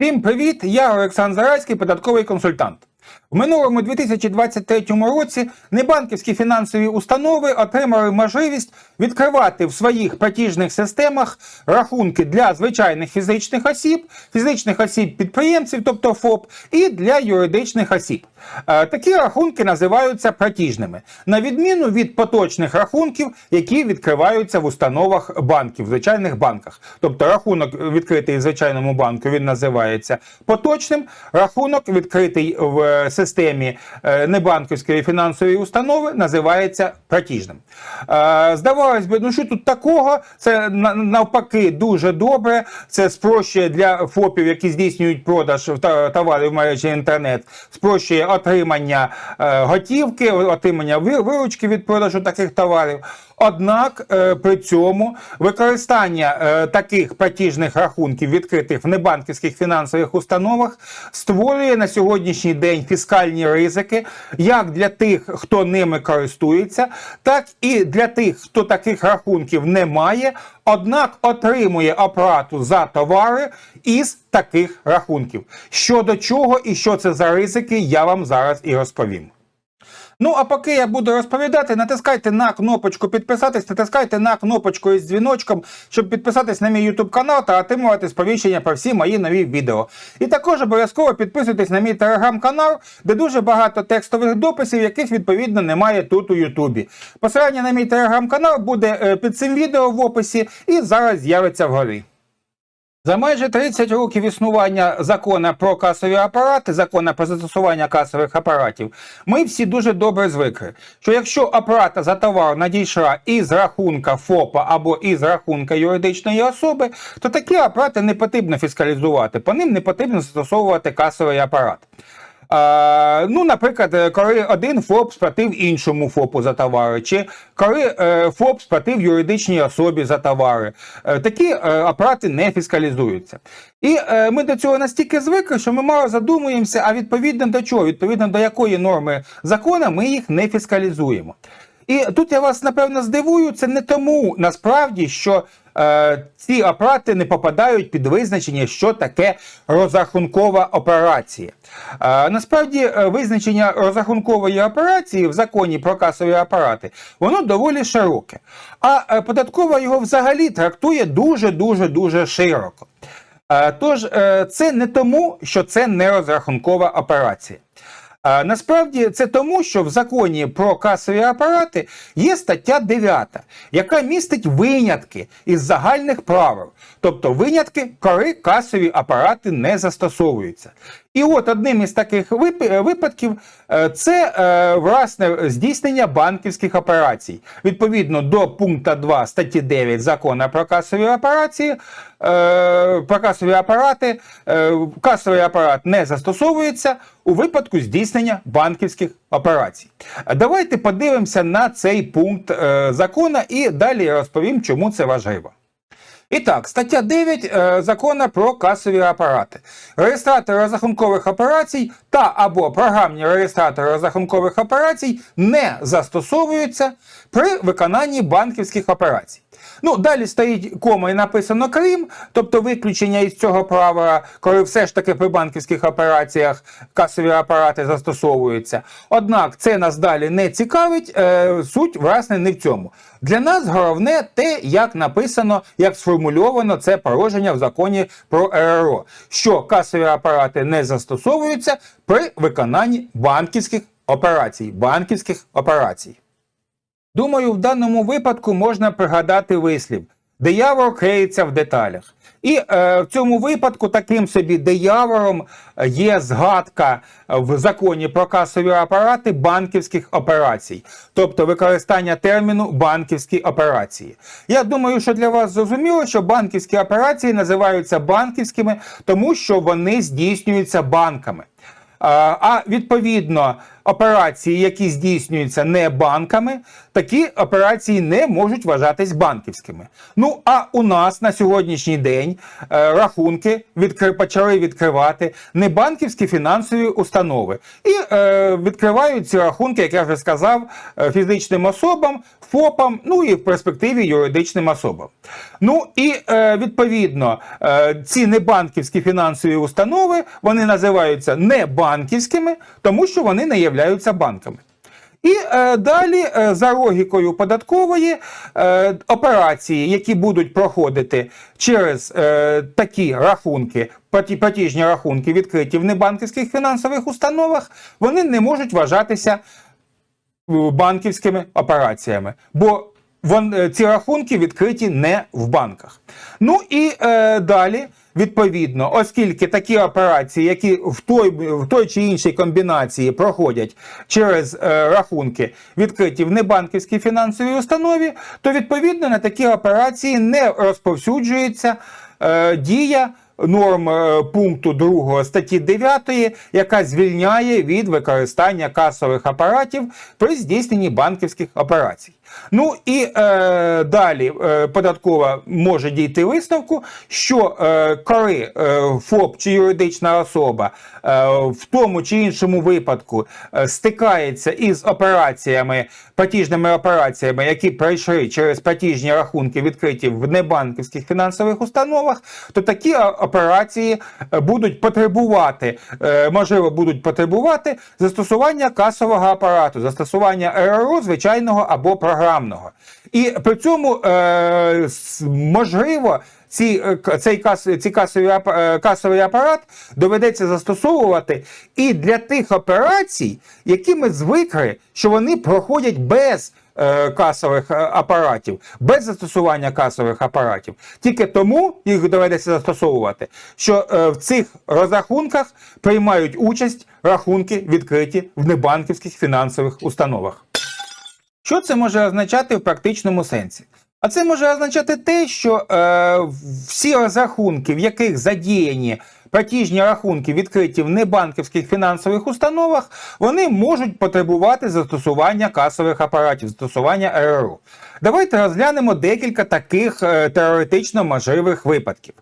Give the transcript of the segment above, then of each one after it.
Всім привіт! Я Олександр Зарайський, податковий консультант. В минулому 2023 році небанківські фінансові установи отримали можливість відкривати в своїх платіжних системах рахунки для звичайних фізичних осіб, фізичних осіб підприємців, тобто ФОП, і для юридичних осіб. Е, Такі рахунки називаються платіжними, на відміну від поточних рахунків, які відкриваються в установах банків, в звичайних банках. Тобто рахунок відкритий в звичайному банку він називається поточним. Рахунок відкритий в е, системі е, небанківської фінансової установи називається платіжним. Е, Здавалось би, ну що тут такого? Це навпаки дуже добре. Це спрощує для ФОПів, які здійснюють продаж товарів в мережі інтернет, спрощує отримання е, готівки, отримання виручки від продажу таких товарів. Однак при цьому використання таких платіжних рахунків, відкритих в небанківських фінансових установах, створює на сьогоднішній день фіскальні ризики як для тих, хто ними користується, так і для тих, хто таких рахунків не має, однак отримує оплату за товари із таких рахунків. Щодо чого і що це за ризики, я вам зараз і розповім. Ну, а поки я буду розповідати, натискайте на кнопочку підписатись, натискайте на кнопочку із дзвіночком, щоб підписатись на мій YouTube канал та отримувати сповіщення про всі мої нові відео. І також обов'язково підписуйтесь на мій телеграм-канал, де дуже багато текстових дописів, яких відповідно немає тут у Ютубі. Посилання на мій телеграм-канал буде е, під цим відео в описі і зараз з'явиться вгорі. За майже 30 років існування закону про касові апарати, закону про застосування касових апаратів, ми всі дуже добре звикли, що якщо апарата за товар надійшла із рахунка ФОПа або із рахунка юридичної особи, то такі апарати не потрібно фіскалізувати, по ним не потрібно застосовувати касовий апарат. А, ну, наприклад, е, коли один ФОП сплатив іншому ФОПу за товари, чи коли е, ФОП сплатив юридичній особі за товари, Е, такі е, оплати не фіскалізуються. І е, ми до цього настільки звикли, що ми мало задумуємося, а відповідно до чого, відповідно до якої норми закону ми їх не фіскалізуємо. І тут я вас напевно здивую, це не тому насправді, що е, ці оплати не попадають під визначення, що таке розрахункова операція. Е, насправді, е, визначення розрахункової операції в законі про касові апарати воно доволі широке. А е, податкова його взагалі трактує дуже дуже дуже широко. Е, Тож е, це не тому, що це не розрахункова операція. Насправді це тому, що в законі про касові апарати є стаття 9, яка містить винятки із загальних правил, тобто винятки, коли касові апарати не застосовуються. І от одним із таких випадків е, це е, власне здійснення банківських операцій. Відповідно до пункту 2 статті 9 закону про касові операції, е, про касові апарати, е, касовий апарат не застосовується у випадку здійснення банківських операцій. Давайте подивимося на цей пункт е, закону і далі розповім, чому це важливо. І так, стаття 9 е, закону про касові апарати. Реєстратори розрахункових операцій та або програмні реєстратори розрахункових операцій не застосовуються при виконанні банківських операцій. Ну, далі стоїть кома і написано Крим, тобто виключення із цього правила, коли все ж таки при банківських операціях касові апарати застосовуються. Однак це нас далі не цікавить, е, суть власне не в цьому. Для нас головне те, як написано, як сформульовано це положення в законі про РРО, що касові апарати не застосовуються при виконанні банківських операцій. Банківських операцій. Думаю, в даному випадку можна пригадати вислів: диявол криється в деталях. І е, в цьому випадку таким собі дияволом є згадка в законі про касові апарати банківських операцій, тобто використання терміну банківські операції. Я думаю, що для вас зрозуміло, що банківські операції називаються банківськими, тому що вони здійснюються банками. А а, відповідно, операції, які здійснюються не банками, такі операції не можуть вважатись банківськими. Ну а у нас на сьогоднішній день е, рахунки відкри... почали відкривати не банківські фінансові установи і е, відкривають ці рахунки, як я вже сказав, е, фізичним особам, ФОПам, ну і в перспективі юридичним особам. Ну і е, відповідно е, ці небанківські фінансові установи вони називаються небанківськими, тому що вони не являються банками. І е, далі, е, за логікою податкової, е, операції, які будуть проходити через е, такі рахунки, платі- платіжні рахунки, відкриті в небанківських фінансових установах, вони не можуть вважатися е, банківськими операціями. Бо вон, е, ці рахунки відкриті не в банках. Ну і е, далі, відповідно, оскільки такі операції, які в той, в той чи іншій комбінації проходять через е, рахунки, відкриті в небанківській фінансовій установі, то відповідно на такі операції не розповсюджується е, дія норм е, пункту 2 статті 9, яка звільняє від використання касових апаратів при здійсненні банківських операцій. Ну і е, далі е, податкова може дійти висновку, що е, коли е, ФОП чи юридична особа е, в тому чи іншому випадку е, стикається із операціями, платіжними операціями, які пройшли через платіжні рахунки, відкриті в небанківських фінансових установах, то такі е, операції е, будуть потребувати, е, можливо, будуть потребувати застосування касового апарату, застосування РРО звичайного або програмного. І при цьому е, можливо. Ці, е, цей кас, ці касові, е, касовий апарат доведеться застосовувати і для тих операцій, які ми звикли, що вони проходять без е, касових апаратів, без застосування касових апаратів. Тільки тому їх доведеться застосовувати, що в цих розрахунках приймають участь рахунки відкриті в небанківських фінансових установах. Що це може означати в практичному сенсі? А це може означати те, що е, всі розрахунки, в яких задіяні платіжні рахунки, відкриті в небанківських фінансових установах, вони можуть потребувати застосування касових апаратів, застосування РРО. Давайте розглянемо декілька таких е, теоретично можливих випадків.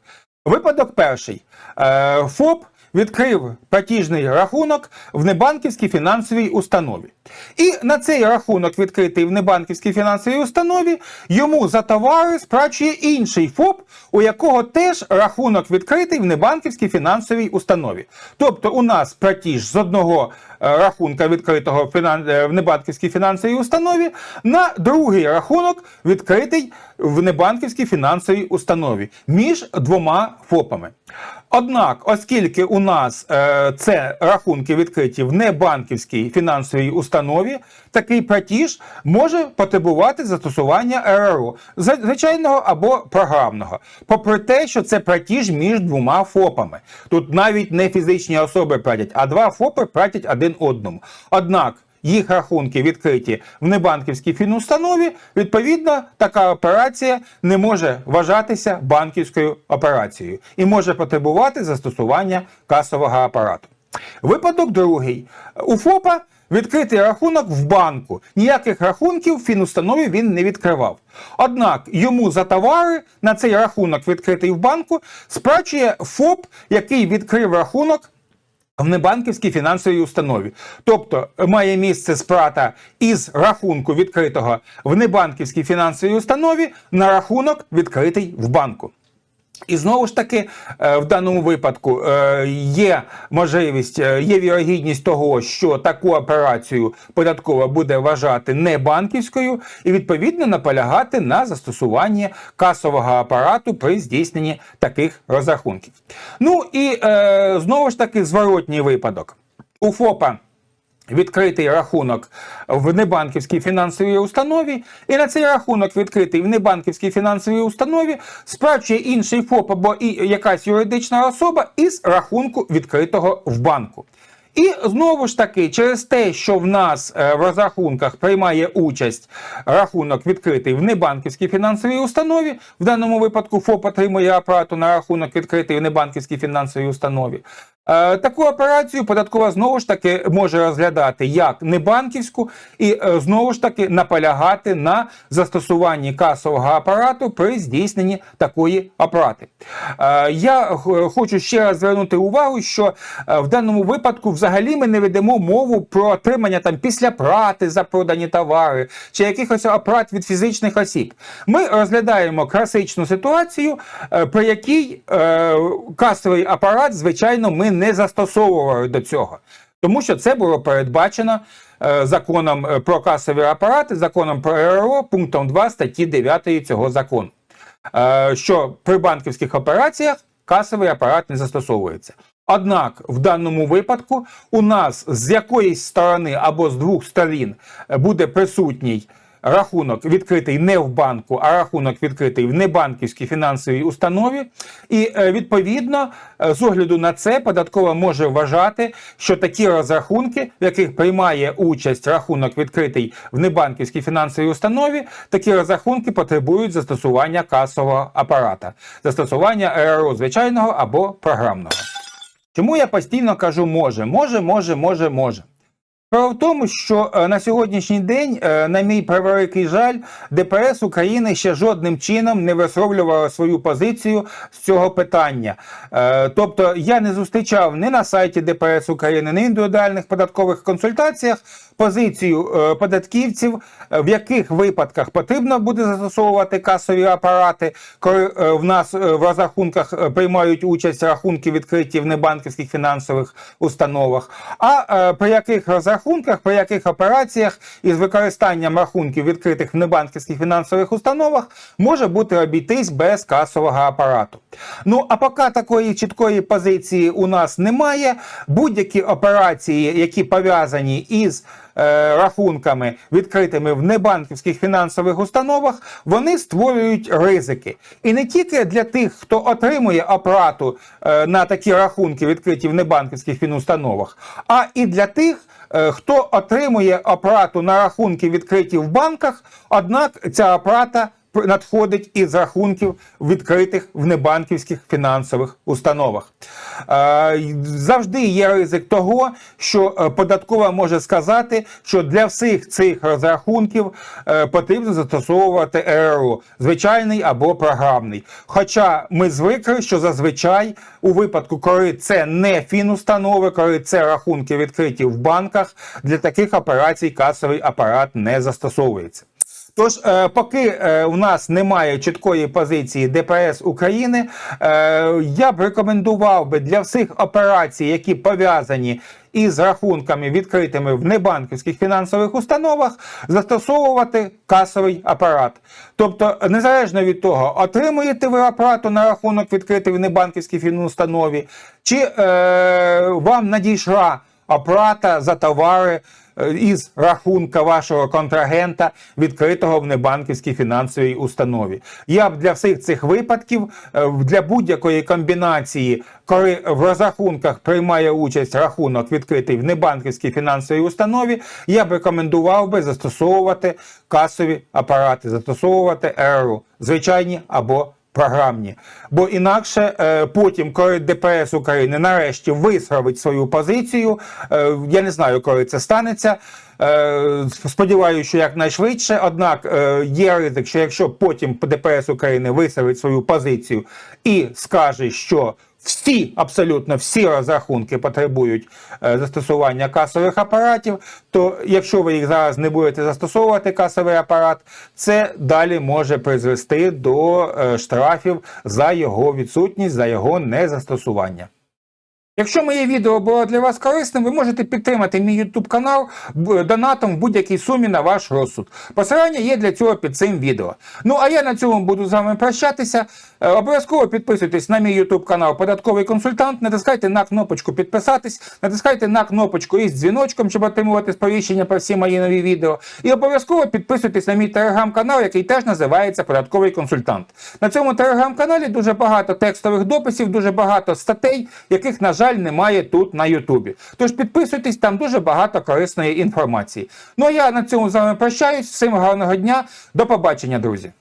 Випадок перший. Е, ФОП відкрив платіжний рахунок в небанківській фінансовій установі. І на цей рахунок, відкритий в небанківській фінансовій установі, йому за товари сплачує інший ФОП, у якого теж рахунок відкритий в небанківській фінансовій установі. Тобто у нас платіж з одного рахунка відкритого е, в небанківській фінансовій установі на другий рахунок відкритий в небанківській фінансовій установі між двома ФОПами. Однак, оскільки у нас е, це рахунки відкриті в небанківській фінансовій установі, такий платіж може потребувати застосування РРО, звичайного або програмного. Попри те, що це платіж між двома ФОПами. Тут навіть не фізичні особи платять, а два ФОПи платять один одному. Однак їх рахунки відкриті в небанківській фінустанові, відповідно, така операція не може вважатися банківською операцією і може потребувати застосування касового апарату. Випадок другий. У ФОПа відкритий рахунок в банку. Ніяких рахунків в фінустанові він не відкривав. Однак йому за товари на цей рахунок, відкритий в банку, сплачує ФОП, який відкрив рахунок в небанківській фінансовій установі. Тобто має місце сплата із рахунку відкритого в небанківській фінансовій установі на рахунок відкритий в банку. І знову ж таки, е, в даному випадку е, є можливість, е, є вірогідність того, що таку операцію податкова буде вважати не банківською, і відповідно наполягати на застосуванні касового апарату при здійсненні таких розрахунків. Ну і знову ж таки зворотній випадок. У ФОПа відкритий рахунок в небанківській фінансовій установі, і на цей рахунок відкритий в небанківській фінансовій установі сплачує інший ФОП або і якась юридична особа із рахунку відкритого в банку. І знову ж таки, через те, що в нас е, в розрахунках приймає участь рахунок відкритий в небанківській фінансовій установі, в даному випадку ФОП отримує апарату на рахунок відкритий в небанківській фінансовій установі. Е, Таку операцію податкова знову ж таки може розглядати як небанківську і е, знову ж таки наполягати на застосуванні касового апарату при здійсненні такої оплати. Е, Я хочу ще раз звернути увагу, що в даному випадку взагалі ми не ведемо мову про отримання там після плати за продані товари чи якихось оплат від фізичних осіб. Ми розглядаємо класичну ситуацію, при якій касовий апарат, звичайно, ми не застосовували до цього. Тому що це було передбачено е, законом е, про касові апарати, законом про РРО, пунктом 2 статті 9 цього закону. Е, що при банківських операціях касовий апарат не застосовується. Однак в даному випадку у нас з якоїсь сторони або з двох сторін буде присутній рахунок відкритий не в банку, а рахунок відкритий в небанківській фінансовій установі. І е, відповідно, е, з огляду на це, податкова може вважати, що такі розрахунки, в яких приймає участь рахунок відкритий в небанківській фінансовій установі, такі розрахунки потребують застосування касового апарата, застосування РРО звичайного або програмного. Чому я постійно кажу може, може, може, може, може. Справа в тому, що е, на сьогоднішній день, е, на мій превеликий жаль, ДПС України ще жодним чином не висловлювало свою позицію з цього питання. Е, Тобто я не зустрічав ні на сайті ДПС України, ні в індивідуальних податкових консультаціях позицію податківців, в яких випадках потрібно буде застосовувати касові апарати, коли в нас в розрахунках приймають участь рахунки відкриті в небанківських фінансових установах, а при яких розрахунках, при яких операціях із використанням рахунків відкритих в небанківських фінансових установах може бути обійтись без касового апарату. Ну а поки такої чіткої позиції у нас немає, будь-які операції, які пов'язані із рахунками, відкритими в небанківських фінансових установах, вони створюють ризики. І не тільки для тих, хто отримує оплату е, на такі рахунки, відкриті в небанківських фінустановах, а і для тих, е, хто отримує оплату на рахунки, відкриті в банках, однак ця оплата надходить із рахунків відкритих в небанківських фінансових установах. Е, Завжди є ризик того, що е, податкова може сказати, що для всіх цих розрахунків е, потрібно застосовувати РРО, звичайний або програмний. Хоча ми звикли, що зазвичай у випадку, коли це не фінустанови, коли це рахунки відкриті в банках, для таких операцій касовий апарат не застосовується. Тож, е, поки е, у нас немає чіткої позиції ДПС України, е, я б рекомендував би для всіх операцій, які пов'язані із рахунками, відкритими в небанківських фінансових установах, застосовувати касовий апарат. Тобто, незалежно від того, отримуєте ви оплату на рахунок відкритий в небанківській фінустанові, чи е, вам надійшла оплата за товари із рахунка вашого контрагента, відкритого в небанківській фінансовій установі. Я б для всіх цих випадків, е, для будь-якої комбінації, коли в розрахунках приймає участь рахунок, відкритий в небанківській фінансовій установі, я б рекомендував би застосовувати касові апарати, застосовувати РРУ, звичайні або програмні. Бо інакше е, потім, коли ДПС України нарешті висравить свою позицію, е, я не знаю, коли це станеться. Е, сподіваюся, що якнайшвидше. Однак є ризик, що якщо потім ДПС України висравить свою позицію і скаже, що всі, абсолютно всі розрахунки потребують е, застосування касових апаратів, то якщо ви їх зараз не будете застосовувати касовий апарат, це далі може призвести до е, штрафів за його відсутність, за його незастосування. Якщо моє відео було для вас корисним, ви можете підтримати мій YouTube канал донатом в будь-якій сумі на ваш розсуд. Посилання є для цього під цим відео. Ну а я на цьому буду з вами прощатися. Е, Обов'язково підписуйтесь на мій YouTube канал Податковий консультант. Натискайте на кнопочку підписатись, натискайте на кнопочку із дзвіночком, щоб отримувати сповіщення про всі мої нові відео. І обов'язково підписуйтесь на мій телеграм-канал, який теж називається Податковий консультант. На цьому телеграм-каналі дуже багато текстових дописів, дуже багато статей, яких, на жаль, немає тут на Ютубі. Тож підписуйтесь, там дуже багато корисної інформації. Ну а я на цьому з вами прощаюсь. Всім гарного дня. До побачення, друзі.